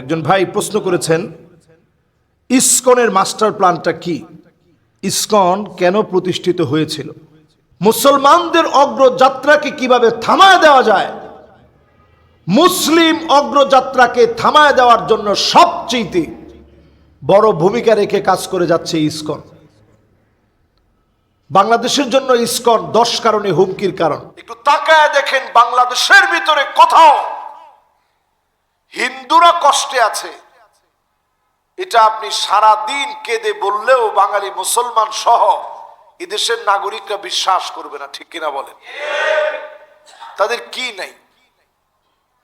একজন ভাই প্রশ্ন করেছেন, ইসকনের মাস্টার প্ল্যানটা কি? ইসকন কেন প্রতিষ্ঠিত হয়েছিল? মুসলমানদের অগ্রযাত্রাকে কীভাবে থামায় দেওয়া যায়? মুসলিম অগ্রযাত্রাকে থামায় দেওয়ার জন্য সবচেয়ে বড় ভূমিকা রেখে কাজ করে যাচ্ছে ইসকন। বাংলাদেশের জন্য ইসকন দশ কারণে হুমকির কারণ। একটু তাকায় দেখেন বাংলাদেশের ভিতরে কোথাও হিন্দুরা কষ্টে আছে। এটা আপনি সারা দিন কেঁদে বললেও বাঙালি মুসলমান সহ এদেশের নাগরিকরা বিশ্বাস করবে না, ঠিক কিনা বলেন? তাদের কি নাই?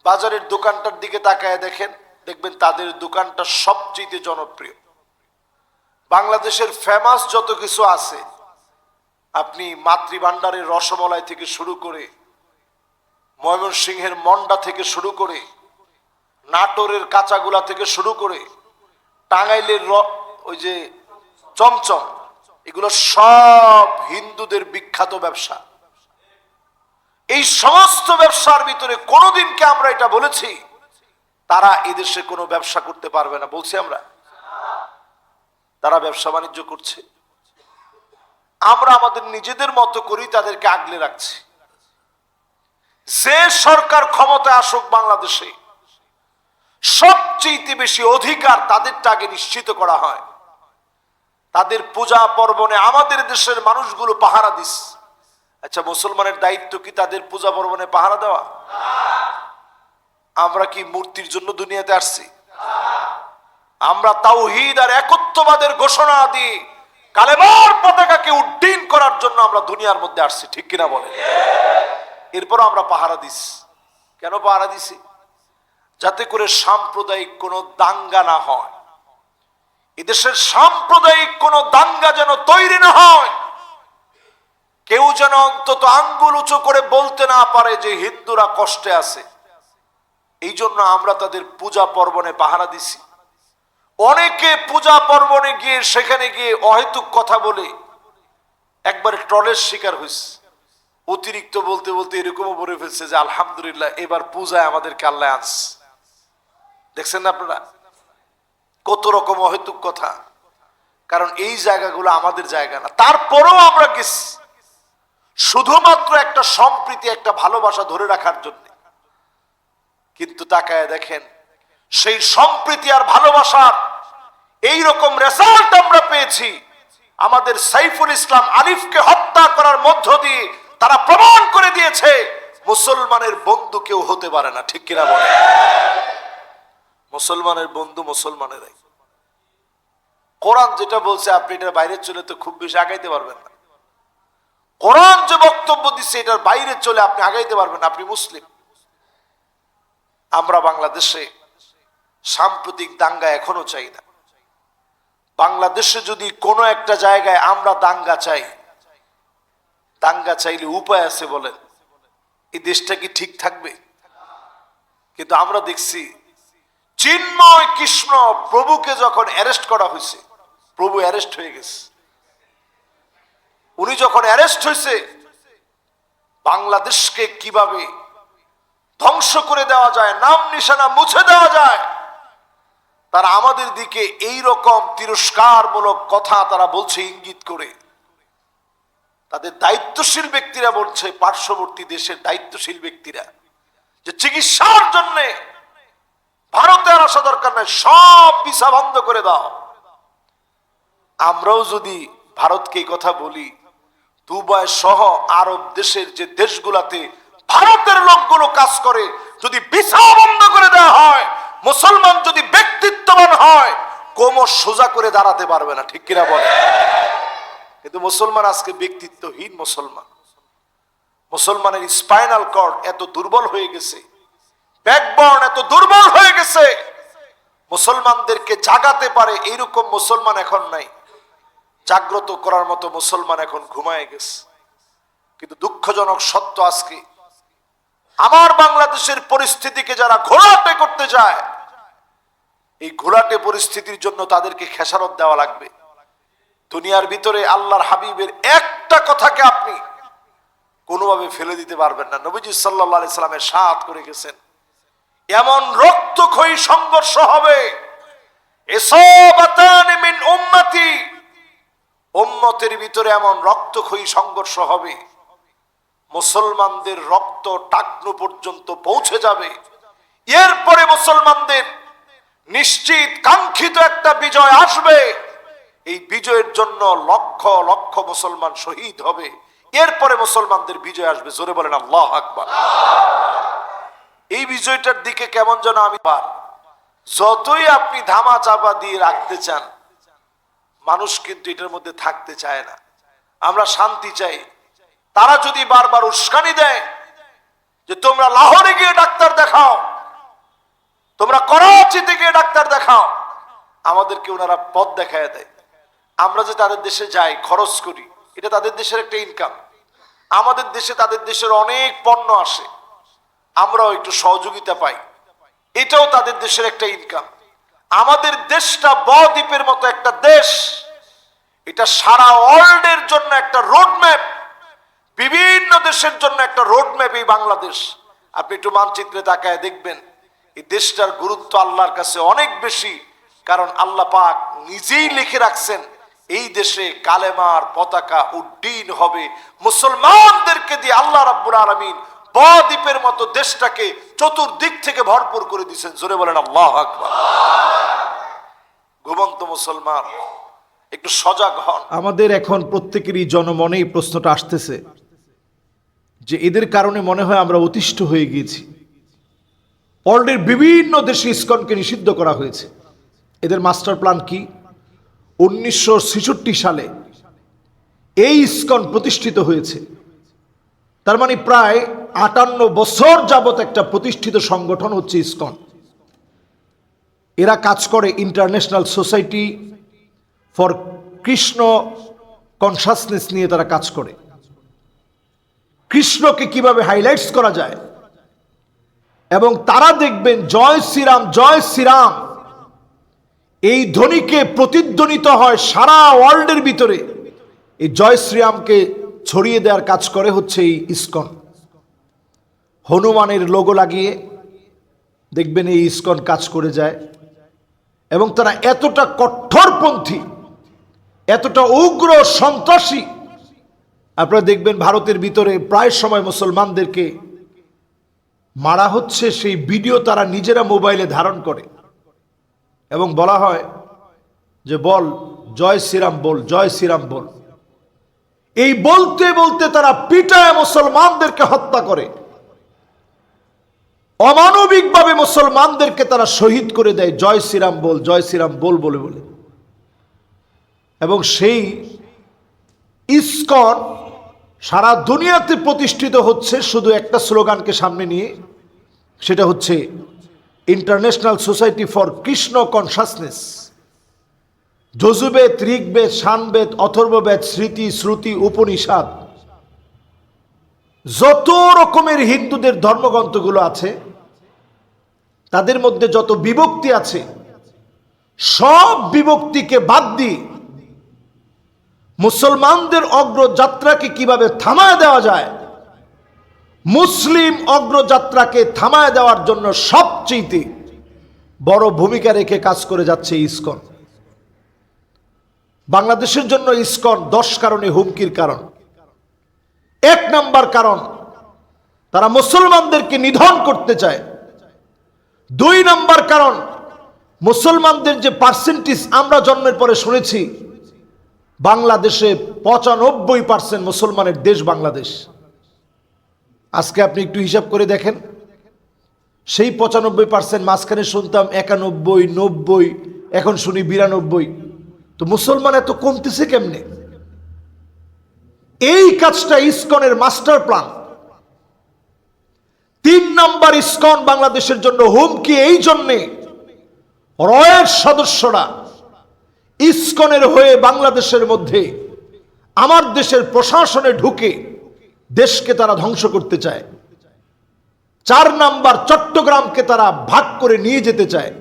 বাজারের দোকানটার দিকে তাকায় দেখেন, দেখবেন তাদের দোকানটা সবচেয়ে জনপ্রিয়। বাংলাদেশের ফেমাস যত কিছু আছে, আপনি মাতৃভাণ্ডারের রসমলাই থেকে শুরু করে, ময়মনসিংহের মন্ডা থেকে শুরু করে নাটোরের কাঁচাগুলা থেকে শুরু করে টাঙ্গাইলের ওই যে চমচম, এগুলো সব হিন্দুদের বিখ্যাত ব্যবসা। এই সমস্ত ব্যবসার ভিতরে কোনোদিনকে আমরা এটা বলেছি? তারা এদেশে কোনো ব্যবসা করতে পারবে না, বলছি আমরা। তারা ব্যবসা বাণিজ্য করছে। আমরা আমাদের নিজেদের মতো করেই তাদেরকে আগলে রাখছি। যে সরকার ক্ষমতায় আসুক বাংলাদেশে সবচেয়ে বেশি অধিকার তাদেরটা আগে নিশ্চিত করা হয়। তাদের পূজা পর্বণে আমাদের দেশের মানুষগুলো পাহারা দিস। আচ্ছা মুসলমানের দায়িত্ব কি তাদের পূজা পর্বণে পাহারা দেওয়া? আমরা কি মূর্তির জন্য দুনিয়াতে আসছি? আমরা তাওহীদ আর একত্ববাদের ঘোষণা দিয়ে কালেমার পতাকাকে উড্ডীন করার জন্য আমরা দুনিয়ার মধ্যে আসছি, ঠিক কিনা বলে এরপর আমরা পাহারা দিস। কেন পাহারা দিছি? যাতে করে সাম্প্রদায়িক কোনো দাঙ্গা না হয়। এদেশের সাম্প্রদায়িক কোনো দাঙ্গা যেন তৈরি না হয়। কেউ যেন অন্তত আঙ্গুল উঁচু করে বলতে না পারে যে হিন্দুরা কষ্টে আছে। এই জন্য আমরা তাদের পূজা পর্বণে পাহারা দিছি। অনেকে পূজা পর্বণে গিয়ে সেখানে গিয়ে অহেতুক কথা বলে একবার ট্রলের শিকার হয়েছে অতিরিক্ত বলতে বলতে এরকমও বলে ফেলছে যে আলহামদুলিল্লাহ, এবার পূজায় আমাদেরকে আল্লাহ আনছে। দেখছেন আপনারা? কত রকম অহেতুক কথা। কারণ এই জায়গাগুলো আমাদের জায়গা না। তারপরেও আমরা গেছি। শুধুমাত্র একটা সম্প্রীতি, একটা ভালোবাসা ধরে রাখার জন্য। কিন্তু তাকায় দেখেন, সেই সম্প্রীতি আর ভালোবাসার এই রকম রেজাল্ট আমরা পেয়েছি। আমাদের সাইফুল ইসলাম আলিফকে হত্যা করার মধ্য দিয়ে তারা প্রমাণ করে দিয়েছে, মুসলমানের বন্ধু কেউ হতে পারে না। ঠিক কিনা বলে মুসলমানের বন্ধু মুসলমানেরাই। কোরআন যেটা বলছে, আপনি এটার বাইরে চলে তো খুব বেশি আগাইতে পারবেন না। কোরআন যে বক্তব্য দিচ্ছে, এটার বাইরে চলে আপনি আগাইতে পারবেন আপনি মুসলিম। আমরা বাংলাদেশে সাম্প্রতিক দাঙ্গা এখনও চাই না। বাংলাদেশে যদি কোনো একটা জায়গায় আমরা দাঙ্গা চাই, দাঙ্গা চাইলে উপায় আছে বলেন। এই দেশটা কি ঠিক থাকবে? কিন্তু আমরা দেখছি চিন্ময় কৃষ্ণ প্রভুকে যখন অ্যারেস্ট করা হয়েছে, প্রভু অ্যারেস্ট হয়ে গেছে। উনি যখন অ্যারেস্ট হয়েছে, বাংলাদেশকে কীভাবে ধ্বংস করে দেওয়া যায়, নাম নিশানা মুছে দেওয়া যায়, তারা আমাদের দিকে এই রকম তিরস্কারমূলক কথা তারা বলছে, ইঙ্গিত করে। তাদের দায়িত্বশীল ব্যক্তিরা বলছে, পার্শ্ববর্তী দেশের দায়িত্বশীল ব্যক্তিরা, যে চিকিৎসার জন্য ভারতে আর আসা দরকার নাই, সব ভিসা বন্ধ করে দাও। আমরাও যদি ভারতকে এই কথা বলি, দুবাই সহ আরব দেশের যে দেশগুলাতে ভারতের লোকগুলো কাজ করে, যদি ভিসা বন্ধ করে দেওয়া হয়, মুসলমান যদি ব্যক্তিত্ববান হয়, কোমর সোজা করে দাঁড়াতে পারবে না, ঠিক কিনা বলে কিন্তু মুসলমান আজকে ব্যক্তিত্বহীন মুসলমান। মুসলমানের স্পাইনাল কর্ড এত দুর্বল হয়ে গেছে ব্যাকবর্ন এত দুর্বল হয়ে গেছে। মুসলমানদেরকে জাগাতে পারে এইরকম মুসলমান এখন নাই। জাগ্রত করার মতো মুসলমান এখন ঘুমায় গেছে। কিন্তু দুঃখজনক সত্য আজকে, আমার বাংলাদেশের পরিস্থিতিকে যারা ঘোলাটে করতে যায় এই ঘোলাটে পরিস্থিতির জন্য তাদেরকে খেসারত দেওয়া লাগবে। দুনিয়ার ভিতরে আল্লাহর হাবিবের একটা কথাকে আপনি কোনোভাবে ফেলে দিতে পারবেন না। নবীজি সাল্লাহ সাল্লামের সাথ করে গেছেন। এমন রক্তক্ষয়ী সংঘর্ষ হবে। মিন উম্মতের ভিতরে এমন রক্তক্ষয়ী সংঘর্ষ হবে। মুসলমানদের রক্ত টাকনু পর্যন্ত পৌঁছে যাবে। এরপরে মুসলমানদের নিশ্চিত কাঙ্ক্ষিত একটা বিজয় আসবে। এই বিজয়ের জন্য লক্ষ লক্ষ মুসলমান শহীদ হবে। এরপরে মুসলমানদের বিজয় আসবে। জোরে বলেন আল্লাহ আকবার। এই বিজয়টার দিকে কেমন যেন আমি পার। যতই আপনি ধামা চাপা দিয়ে রাখতে চান, মানুষ কিন্তু এটার মধ্যে থাকতে চায় না। আমরা শান্তি চাই। তারা যদি বারবার উস্কানি দেয় যে, তোমরা লাহোরে গিয়ে ডাক্তার দেখাও, তোমরা করাচিতে গিয়ে ডাক্তার দেখাও, আমাদেরকে ওনারা পথ দেখায় দেয়। আমরা যে তাদের দেশে যাই, খরচ করি, এটা তাদের দেশের একটা ইনকাম আমাদের দেশে তাদের দেশের অনেক পণ্য আসে। আমরাও একটু সহযোগিতা পাই। এটাও তাদের দেশের একটা ইনকাম আমাদের দেশটা বদ্বীপের মতো একটা দেশ। এটা সারা ওয়ার্ল্ডের জন্য একটা রোডম্যাপ বিভিন্ন দেশের জন্য একটা রোডম্যাপ এই বাংলাদেশ। আপনি একটু মানচিত্রে তাকায় দেখবেন, এই দেশটার গুরুত্ব আল্লাহর কাছে অনেক বেশি। কারণ আল্লাহ পাক নিজেই লিখে রাখছেন, এই দেশে কালেমার পতাকা উড্ডীন হবে। মুসলমানদেরকে দিয়ে আল্লাহ রাব্বুল আলামিন বদ্বীপের মতো দেশটাকে চতুর্দিক থেকে ভরপুর করে দিয়েছেন। জোরে বলেন, আল্লাহ আকবার। ঘুমন্ত মুসলমান, একটু সজাগ হন। আমাদের এখন প্রত্যেকেরই জনমনে এই প্রশ্নটা আসতেছে, যে এদের কারণে মনে হয় আমরা অতিষ্ঠ হয়ে গিয়েছি। ওয়ার্ল্ডের বিভিন্ন দেশে ইসকনকে নিষিদ্ধ করা হয়েছে। এদের মাস্টার প্ল্যান কি? উনিশশো ছেষট্টি সালে এই ইসকন প্রতিষ্ঠিত হয়েছে। তার মানে প্রায় আটান্ন বছর যাবত একটা প্রতিষ্ঠিত সংগঠন হচ্ছে ইসকন। এরা কাজ করে international society for Krishna consciousness নিয়ে তারা কাজ করে। কৃষ্ণকে কীভাবে হাইলাইটস করা যায় এবং তারা দেখবেন জয় শ্রীরাম জয় শ্রীরাম, এই ধ্বনিকে প্রতিধ্বনিত হয় সারা ওয়ার্ল্ডের ভিতরে। এই জয় শ্রীরামকে ছড়িয়ে দেওয়ার কাজ করে হচ্ছে এই ইস্কন। হনুমানের লোগো লাগিয়ে দেখবেন এই ইস্কন কাজ করে যায়। এবং তারা এতটা কঠোরপন্থী এতটা উগ্র সন্ত্রাসী। আপনারা দেখবেন ভারতের ভিতরে প্রায় সময় মুসলমানদেরকে মারা হচ্ছে, সেই ভিডিও তারা নিজেরা মোবাইলে ধারণ করে। এবং বলা হয় যে, বল, জয় শ্রীরাম বল, জয় শ্রীরাম বল। এই বলতে বলতে তারা পিটায় মুসলমানদেরকে হত্যা করে। অমানবিকভাবে মুসলমানদেরকে তারা শহীদ করে দেয়, জয় শ্রীরাম বল, জয় শ্রীরাম বল বলে বলে। এবং সেই ইস্কন সারা দুনিয়াতে প্রতিষ্ঠিত হচ্ছে শুধু একটা স্লোগানকে সামনে নিয়ে, সেটা হচ্ছে international society for Krishna consciousness Yajurveda, Rigveda Samaveda Atharvaveda, স্মৃতি, শ্রুতি, উপনিষাদ। যত রকমের হিন্দুদের ধর্মগ্রন্থগুলো আছে, তাদের মধ্যে যত বিভক্তি আছে, সব বিভক্তিকে বাদ দিয়ে মুসলমানদের অগ্রযাত্রাকে কীভাবে থামায় দেওয়া যায়, মুসলিম অগ্রযাত্রাকে থামায় দেওয়ার জন্য সবচেয়ে বড় ভূমিকা রেখে কাজ করে যাচ্ছে ইসকন। বাংলাদেশের জন্য ইস্কন দশ কারণে হুমকির কারণ। এক নাম্বার কারণ, তারা মুসলমানদেরকে নিধন করতে চায়। দুই নাম্বার কারণ, মুসলমানদের যে পার্সেন্টেজ আমরা জন্মের পরে শুনেছি, বাংলাদেশে পঁচানব্বই পার্সেন্ট মুসলমানের দেশ বাংলাদেশ। আজকে আপনি একটু হিসাব করে দেখেন। সেই পঁচানব্বই পার্সেন্ট মাঝখানে শুনতাম একানব্বই, নব্বই, এখন শুনি বিরানব্বই। তো মুসলমান এত কমতেছে কেমনে? এই কাজটা ইসকনের মাস্টার প্ল্যান। তিন নম্বর ইসকন বাংলাদেশের জন্য হুমকি এই জন্যে রয়ের সদস্যরা ইসকনের হয়ে বাংলাদেশের মধ্যে আমার দেশের প্রশাসনে ঢুকে দেশকে তারা ধ্বংস করতে চায়। চার নাম্বার চট্টগ্রামকে তারা ভাগ করে নিয়ে যেতে চায়।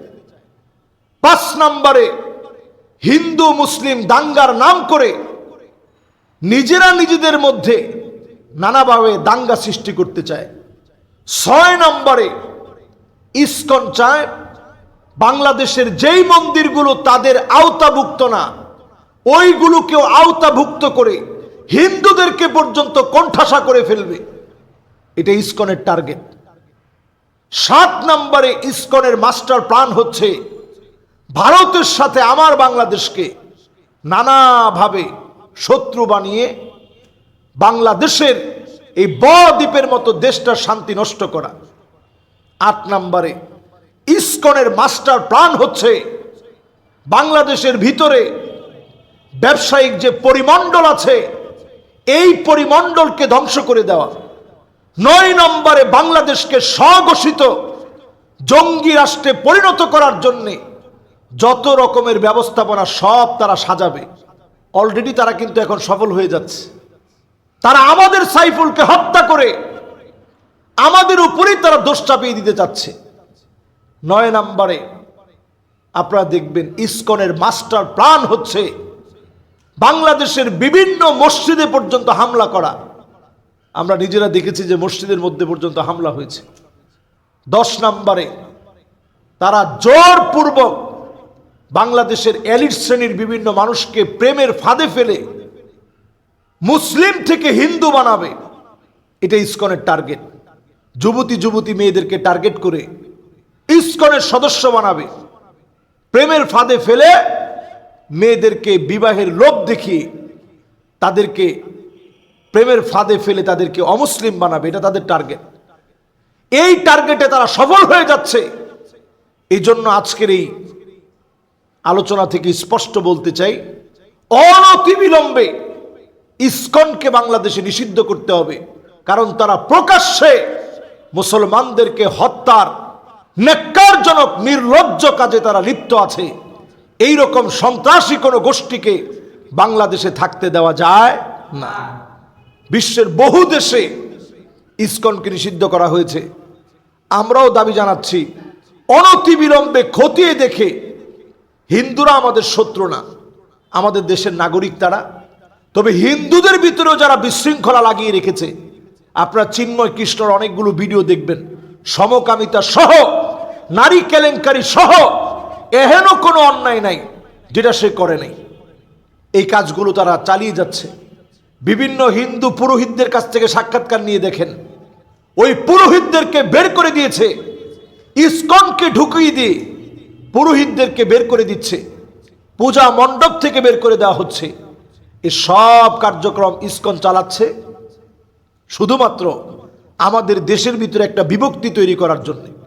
পাঁচ নাম্বারে হিন্দু, মুসলিম দাঙ্গার নাম করে নিজেরা নিজেদের মধ্যে নানাভাবে দাঙ্গা সৃষ্টি করতে চায়। ছয় নম্বরে ইস্কন চায়, বাংলাদেশের যেই মন্দিরগুলো তাদের আওতাভুক্ত না, ওইগুলোকেও আওতাভুক্ত করে হিন্দুদেরকে পর্যন্ত কণ্ঠাসা করে ফেলবে। এটা ইস্কনের টার্গেট। সাত নম্বরে ইস্কনের মাস্টার প্ল্যান হচ্ছে ভারতের সাথে আমার বাংলাদেশকে নানাভাবে শত্রু বানিয়ে বাংলাদেশের এই ব দ্বীপের মতো দেশটার শান্তি নষ্ট করা। আট নম্বরে, ইস্কনের মাস্টার প্ল্যান হচ্ছে বাংলাদেশের ভিতরে ব্যবসায়িক যে পরিমণ্ডল আছে, এই পরিমণ্ডলকে ধ্বংস করে দেওয়া। নয় নম্বরে, বাংলাদেশকে স্বঘোষিত জঙ্গি রাষ্ট্রে পরিণত করার জন্যে যত রকমের ব্যবস্থাপনা সব তারা সাজাবে। অলরেডি তারা কিন্তু এখন সফল হয়ে যাচ্ছে। তারা আমাদের সাইফুলকে হত্যা করে আমাদের উপরেই তারা দোষ চাপিয়ে দিতে চাচ্ছে। নয় নম্বরে আপনারা দেখবেন ইসকনের মাস্টার প্ল্যান হচ্ছে বাংলাদেশের বিভিন্ন মসজিদে পর্যন্ত হামলা করা। আমরা নিজেরা দেখেছি যে মসজিদের মধ্যে পর্যন্ত হামলা হয়েছে। দশ নম্বরে তারা জোরপূর্বক বাংলাদেশের এলিট শ্রেণির বিভিন্ন মানুষকে প্রেমের ফাঁদে ফেলে মুসলিম থেকে হিন্দু বানাবে। এটা ইস্কনের টার্গেট। যুবতী যুবতী মেয়েদেরকে টার্গেট করে ইস্কনের সদস্য বানাবে। প্রেমের ফাঁদে ফেলে মেয়েদেরকে বিবাহের লোভ দেখিয়ে তাদেরকে প্রেমের ফাঁদে ফেলে তাদেরকে অমুসলিম বানাবে। এটা তাদের টার্গেট। এই টার্গেটে তারা সফল হয়ে যাচ্ছে। এই জন্য আজকের এই আলোচনা থেকে স্পষ্ট বলতে চাই, অনতিবিলম্বে ইস্কনকে বাংলাদেশে নিষিদ্ধ করতে হবে, কারণ তারা প্রকাশ্যে মুসলমানদেরকে হত্যার নেককারজনক নির্লজ্জ কাজে তারা লিপ্ত আছে। এই রকম সন্ত্রাসী কোনো গোষ্ঠীকে বাংলাদেশে থাকতে দেওয়া যায় না। বিশ্বের বহু দেশে ইস্কনকে নিষিদ্ধ করা হয়েছে। আমরাও দাবি জানাচ্ছি, অনতিবিলম্বে খতিয়ে দেখে হিন্দুরা আমাদের শত্রু না, আমাদের দেশের নাগরিক তারা। তবে হিন্দুদের ভিতরেও যারা বিশৃঙ্খলা লাগিয়ে রেখেছে, আপনারা চিন্ময় কৃষ্ণর অনেকগুলো ভিডিও দেখবেন। সমকামিতা সহ, নারী কেলেঙ্কারি সহ এহেন কোনো অন্যায় নাই যেটা সে করে নাই। এই কাজগুলো তারা চালিয়ে যাচ্ছে। বিভিন্ন হিন্দু পুরোহিতদের কাছ থেকে সাক্ষাৎকার নিয়ে দেখেন। ওই পুরোহিতদেরকে বের করে দিয়েছে, ইসকনকে ঢুকিয়ে দিয়ে পুরোহিতদেরকে বের করে দিচ্ছে। পূজা মণ্ডপ থেকে বের করে দেওয়া হচ্ছে। এ সব কার্যক্রম ইস্কন চালাচ্ছে। শুধুমাত্র আমাদের দেশের ভিতরে একটা বিভক্তি তৈরি করার জন্য।